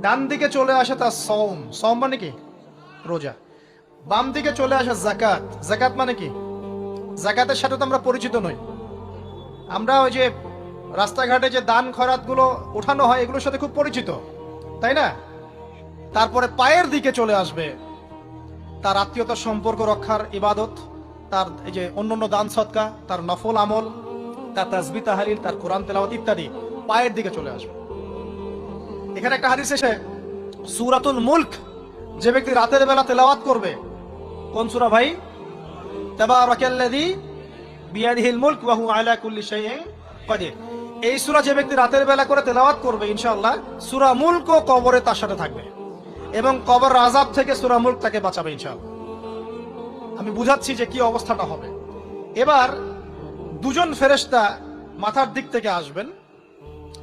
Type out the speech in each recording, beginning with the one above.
ডান দিকে চলে আসে তার সওম। সওম মানে কি? রোজা। বাম দিকে চলে আসে জাকাত জাকাত মানে কি? জাকাতের সাথে তো আমরা পরিচিত নই। আমরা ওই যে রাস্তাঘাটে যে দান খরাতগুলো ওঠানো হয়, এগুলোর সাথে খুব পরিচিত। তাই না? তারপরে পায়ের দিকে চলে আসবে তার আত্মীয়তার সম্পর্ক রক্ষার ইবাদত, তার এই যে অন্যান্য দান সৎকা তার নফল আমল, তার তাজবি তাহালিল, তার কোরআন তেলাওয়াত ইত্যাদি পায়ের দিকে চলে আসবে। এখানে একটা হাদিস এসে, সুরাতুল মুলক, যে ব্যক্তি রাতের বেলা তেলাওয়াত করবে, কোন সুরা ভাই? তাবারাকাল্লাযী বিয়াদিহিল মুলক ওয়া হুয়া আলা কুল্লি শাইইন কাদির। এই সূরা যে ব্যক্তি রাতের বেলা করে তেলাওয়াত করবে, ইনশাআল্লাহ, সূরা মুলক ও কবরে তার সাথে থাকবে এবং কবর আযাব থেকে সূরা মুলক তাকে বাঁচাবে, ইনশাআল্লাহ। আমি বুঝাচ্ছি যে কি অবস্থাটা হবে। এবার দুজন ফেরেশতা মাথার দিক থেকে আসবেন।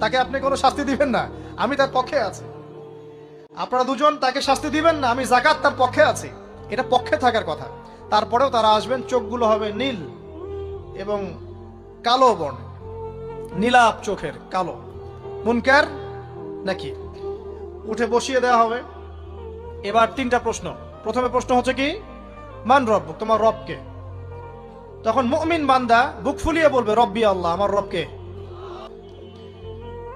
তাকে আপনি কোনো শাস্তি দিবেন না। আমি তার পক্ষে আছি। আপনারা দুজন তাকে শাস্তি দিবেন না, আমি জাকাত তার পক্ষে আছি। এটা পক্ষে থাকার কথা। তারপরেও তারা আসবেন, চোখগুলো হবে নীল এবং কালো বর্ণ। নীলাপ চোখের কালো। মুনকার নাকি? উঠে বসিয়ে দেওয়া হবে। এবার তিনটা প্রশ্ন। প্রথমে প্রশ্ন হচ্ছে কি? মান রব, তোমার রবকে তখন মুমিন বান্দা বুক ফুলিয়ে বলবে, রব্বি আল্লাহ, আমার রবকে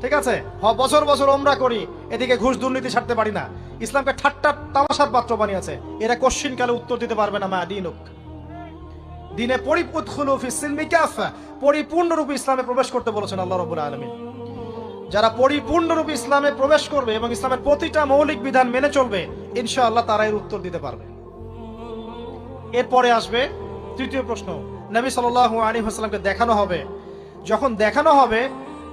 ঠিক আছে? হ, বছর বছর ওমরা করি। এদিকে ঘুষ দুর্নীতি ছাড়তে পারি না। ইসলামকে ঠাট্টা তামাশার পাত্র বানিয়েছে। এরা কোশ্চিন কালে উত্তর দিতে পারবে না, মা দিনুক। দিনে পরিপূর্ণরূপে ইসলামে প্রবেশ করতে বলেছেন আল্লাহ রাব্বুল আলামিন। যারা পরিপূর্ণরূপে ইসলামে প্রবেশ করবে এবং ইসলামের প্রতিটা মৌলিক বিধান মেনে চলবে, ইনশাআল্লাহ তারা এর উত্তর দিতে পারবে। এরপরে আসবে তৃতীয় প্রশ্ন। নবী সাল্লাল্লাহু আলাইহি ওয়াসাল্লামকে দেখানো হবে। যখন দেখানো হবে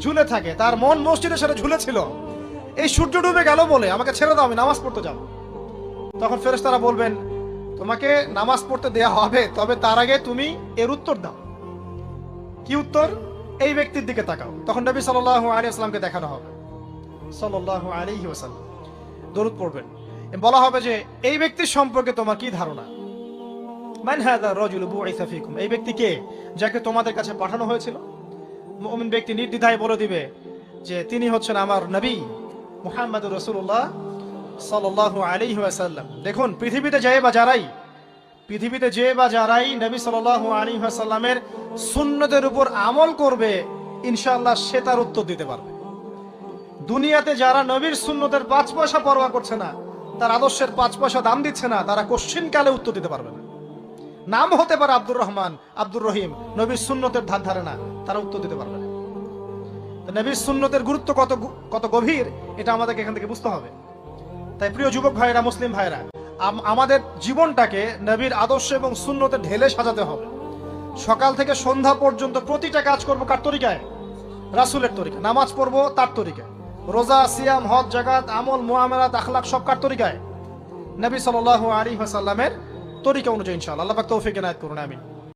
ঝুলে থাকে। তার মন মসজিদের সাথে ঝুলে ছিল এই সূর্য ডুবে গেল বলে আমাকে ছেড়ে দাও, আমি নামাজ পড়তে যাব। তখন ফেরেশতারা বলবেন, তোমাকে নামাজ পড়তে দেয়া হবে, তবে তার আগে তুমি এর উত্তর দাও। কি উত্তর? এই ব্যক্তির দিকে তাকাও। তখন নবী সাল্লাল্লাহু আলাইহি আসসালামকে দেখানো হবে। সাল্লাল্লাহু আলাইহি ওয়াসাল্লাম। দরুদ পড়বেন। বলা হবে যে, এই ব্যক্তির সম্পর্কে তোমার কি ধারণা? মান রাজুল বুইসা এই ব্যক্তি কে যাকে তোমাদের কাছে পাঠানো হয়েছিল? মুমিন ব্যক্তি নির্দ্বিধায় বলে দিবে যে তিনি হচ্ছেন আমার নবী মুহাম্মদুর রসুল্লাহ সাল্লাল্লাহু আলাইহি ওয়াসাল্লাম। দেখুন, পৃথিবীতে যে বা যারাই, পৃথিবীতে যে বা যারাই নবী সাল্লাল্লাহু আলাইহি ওয়াসাল্লামের সুন্নতের উপর আমল করবে ইনশাল্লাহ সে তার উত্তর দিতে পারবে। দুনিয়াতে যারা নবীর সুন্নতের পাঁচ পয়সা পরোয়া করছে না, তার আদর্শের পাঁচ পয়সা দাম দিচ্ছে না, তারা কোশ্চিন কালে উত্তর দিতে পারবে না। নাম হতে পারে আব্দুর রহমান, আব্দুর রহিম। নবীর সুন্নতের ধার ধারে না, তারা উত্তর দিতে পারবে না। নবীর সুন্নতের গুরুত্ব কত কত গভীর, এটা আমাদেরকে এখান থেকে বুঝতে হবে। তাই প্রিয় যুবক ভাইরা মুসলিম ভাইরা আমাদের জীবনটাকে নবীর আদর্শ এবং শূন্যতে ঢেলে সাজাতে হবে। সকাল থেকে সন্ধ্যা পর্যন্ত প্রতিটা কাজ করব কার তরিকায়? রাসুলের তরিকা নামাজ পড়ব তার তরিকায়। রোজা, সিয়াম, হজ জাগাত আমল মুআমালাত আখলাক সব কার তরিকায়? নবী সাল্লাল্লাহু আলাইহি ওয়াসাল্লামের তরিকা অনুযায়ী ইনশাআল্লাহ। আল্লাহ পাক তৌফিক এনায়ত করুন আমিন।